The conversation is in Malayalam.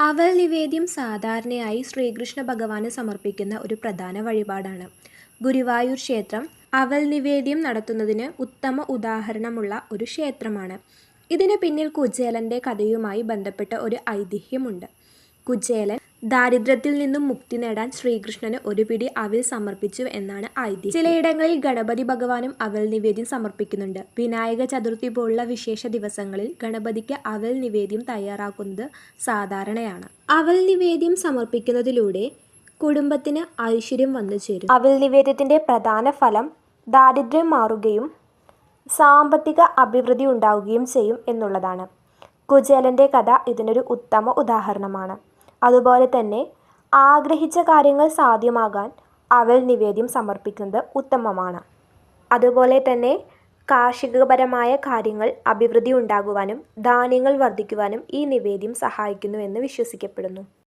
അവൽ നിവേദ്യം സാധാരണയായി ശ്രീകൃഷ്ണ ഭഗവാന് സമർപ്പിക്കുന്ന ഒരു പ്രധാന വഴിപാടാണ്. ഗുരുവായൂർ ക്ഷേത്രം അവൽ നിവേദ്യം നടത്തുന്നതിന് ഉത്തമ ഉദാഹരണമുള്ള ഒരു ക്ഷേത്രമാണ്. ഇതിന് പിന്നിൽ കുജേലന്റെ കഥയുമായി ബന്ധപ്പെട്ട ഒരു ഐതിഹ്യമുണ്ട്. കുചേലൻ ദാരിദ്ര്യത്തിൽ നിന്നും മുക്തി നേടാൻ ശ്രീകൃഷ്ണന് ഒരു പിടി അവിൽ സമർപ്പിച്ചു എന്നാണ് ഐതിഹ്യം. ചിലയിടങ്ങളിൽ ഗണപതി ഭഗവാനും അവൽ നിവേദ്യം സമർപ്പിക്കുന്നുണ്ട്. വിനായക ചതുർത്ഥി പോലുള്ള വിശേഷ ദിവസങ്ങളിൽ ഗണപതിക്ക് അവൽ നിവേദ്യം തയ്യാറാക്കുന്നത് സാധാരണയാണ്. അവൽ നിവേദ്യം സമർപ്പിക്കുന്നതിലൂടെ കുടുംബത്തിന് ഐശ്വര്യം വന്നു ചേരും അവൽ നിവേദ്യത്തിന്റെ പ്രധാന ഫലം ദാരിദ്ര്യം മാറുകയും സാമ്പത്തിക അഭിവൃദ്ധി ഉണ്ടാവുകയും ചെയ്യും എന്നുള്ളതാണ്. കുചേലന്റെ കഥ ഇതിനൊരു ഉത്തമ ഉദാഹരണമാണ്. അതുപോലെ തന്നെ ആഗ്രഹിച്ച കാര്യങ്ങൾ സാധ്യമാകാൻ അവൽ നിവേദ്യം സമർപ്പിക്കുന്നത് ഉത്തമമാണ്. അതുപോലെ തന്നെ കാർഷികപരമായ കാര്യങ്ങൾ അഭിവൃദ്ധി ഉണ്ടാകുവാനും ധാന്യങ്ങൾ വർദ്ധിക്കുവാനും ഈ നിവേദ്യം സഹായിക്കുന്നുവെന്ന് വിശ്വസിക്കപ്പെടുന്നു.